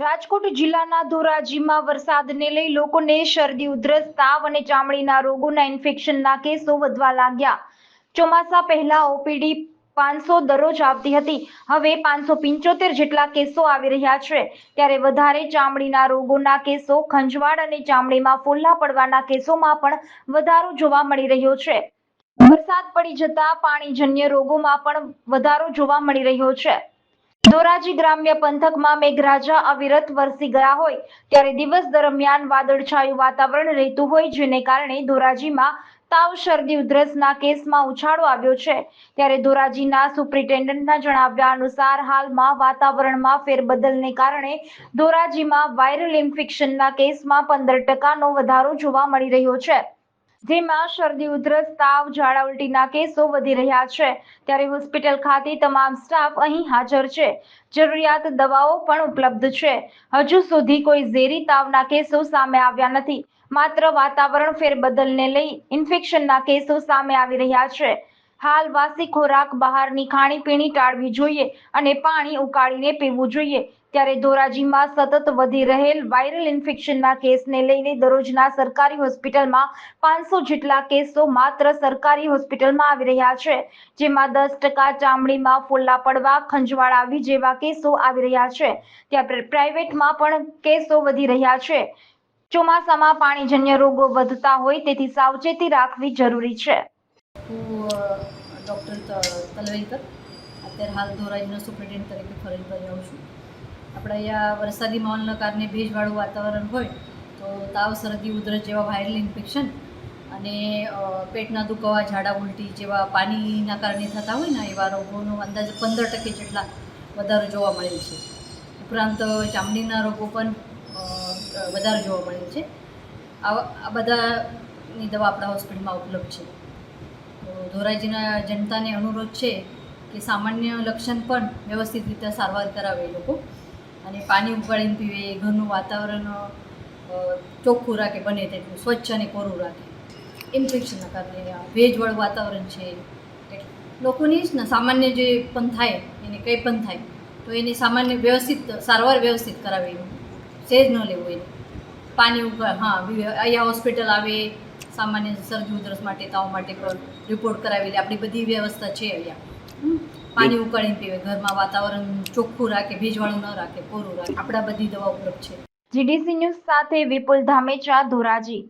રાજકોટ જિલ્લાના ધોરાજીમાં વરસાદને લઈ લોકોને શરદી ઉધરસ, તાવ અને ચામડીના રોગોના ઇન્ફેક્શનના કેસો વધવા લાગ્યા. ચોમાસા પહેલા ઓપીડી પાંચસો દરરોજ આવતી હતી. હવે પાંચસો પંચોતેર જેટલા કેસો આવી રહ્યા છે. ત્યારે વધારે ચામડીના રોગોના કેસો, ખંજવાળ અને ચામડીમાં ફોલ્લા પડવાના કેસોમાં પણ વધારો જોવા મળી રહ્યો છે. વરસાદ પડી જતા પાણીજન્ય રોગોમાં પણ વધારો જોવા મળી રહ્યો છે. ધોરાજી ગ્રામ્ય પંથકમાં મેઘરાજા અવિરત વરસી ગયા હોય ત્યારે દિવસ દરમિયાન વાદળછાયું વાતાવરણ રહેતું હોય જેને કારણે ધોરાજીમાં તાવ, શરદી, ઉધરસના કેસમાં ઉછાળો આવ્યો છે. ત્યારે ધોરાજીના સુપ્રિન્ટેન્ડન્ટના જણાવ્યા અનુસાર હાલમાં વાતાવરણમાં ફેરબદલને કારણે ધોરાજીમાં વાયરલ ઇન્ફેક્શનના કેસમાં પંદર ટકાનો વધારો જોવા મળી રહ્યો છે. જેમાં શરદી, ઉધરસ, તાવ, ઝાડા ઉલટીના કેસો વધી રહ્યા છે. ત્યારે હોસ્પિટલ ખાતે તમામ સ્ટાફ અહીં હાજર છે. જરૂરિયાત દવાઓ પણ ઉપલબ્ધ છે. હજુ સુધી કોઈ ઝેરી તાવના કેસો સામે આવ્યા નથી. માત્ર વાતાવરણ ફેરબદલને લઈ ઇન્ફેક્શનના કેસો સામે આવી રહ્યા છે. હાલ વાસી ખોરાક બહારની ખાણીપીણી ટાળવી જોઈએ અને પાણી ઉકાળીને પીવું જોઈએ. ત્યારે ધોરાજીમાં સતત વધી રહેલ વાયરલ ઇન્ફેક્શનના કેસને લઈને દરરોજના સરકારી હોસ્પિટલમાં પાંચસો જેટલા કેસો માત્ર સરકારી હોસ્પિટલમાં આવી રહ્યા છે, જેમાં દસ ટકા ચામડીમાં ફોલ્લા પડવા, ખંજવાળ આવી જેવા કેસો આવી રહ્યા છે. ત્યાં પ્રાઇવેટમાં પણ કેસો વધી રહ્યા છે. ચોમાસામાં પાણીજન્ય રોગો વધતા હોય તેથી સાવચેતી રાખવી જરૂરી છે. હું ડૉક્ટર તલવેલકર અત્યારે હાલ ધોરાજીનો સુપ્રિન્ટેન્ડન્ટ તરીકે ફરજ બજાવું છું. આપણે અહીંયા વરસાદી માહોલના કારણે ભેજવાળું વાતાવરણ હોય તો તાવ, શરદી, ઉધરસ જેવા વાયરલ ઇન્ફેક્શન અને પેટના દુખાવા, ઝાડા ઉલટી જેવા પાણીના કારણે થતા હોય ને, એવા રોગોનો અંદાજે પંદર ટકે જેટલા વધારો જોવા મળેલ છે. ઉપરાંત ચામડીના રોગો પણ વધારે જોવા મળે છે. આ બધાની દવા આપણા હોસ્પિટલમાં ઉપલબ્ધ છે. ધોરાજીના જનતાને અનુરોધ છે કે સામાન્ય લક્ષણ પણ વ્યવસ્થિત રીતે સારવાર કરાવે એ લોકો. અને પાણી ઉકાળીને પીવે, ઘરનું વાતાવરણ ચોખ્ખું રાખે, બને તેટલું, સ્વચ્છ અને કોરું રાખે. ઇન્ફેક્શનના કારણે ભેજવાળું વાતાવરણ છે. લોકોની જ ને, સામાન્ય જે પણ થાય, એને કંઈ પણ થાય, તો એની સામાન્ય વ્યવસ્થિત, સારવાર વ્યવસ્થિત કરાવે સેજ ન લેવું એને. પાણી ઉકાળ હા અહીંયા હોસ્પિટલ આવે સામાન્ય સરજી ઉધરસ માટે, તાવ માટે પણ રિપોર્ટ કરાવી લે. આપણી બધી વ્યવસ્થા છે અહીંયા. પાણી ઉકાળીને પીવે. ઘરમાં વાતાવરણ ચોખ્ખું રાખે, ભેજવાળું ન રાખે, કોરું રાખે. આપણા બધી દવા ઉપલબ્ધ છે. જીડીસી ન્યૂઝ સાથે વિપુલ ધામેચા ધોરાજી.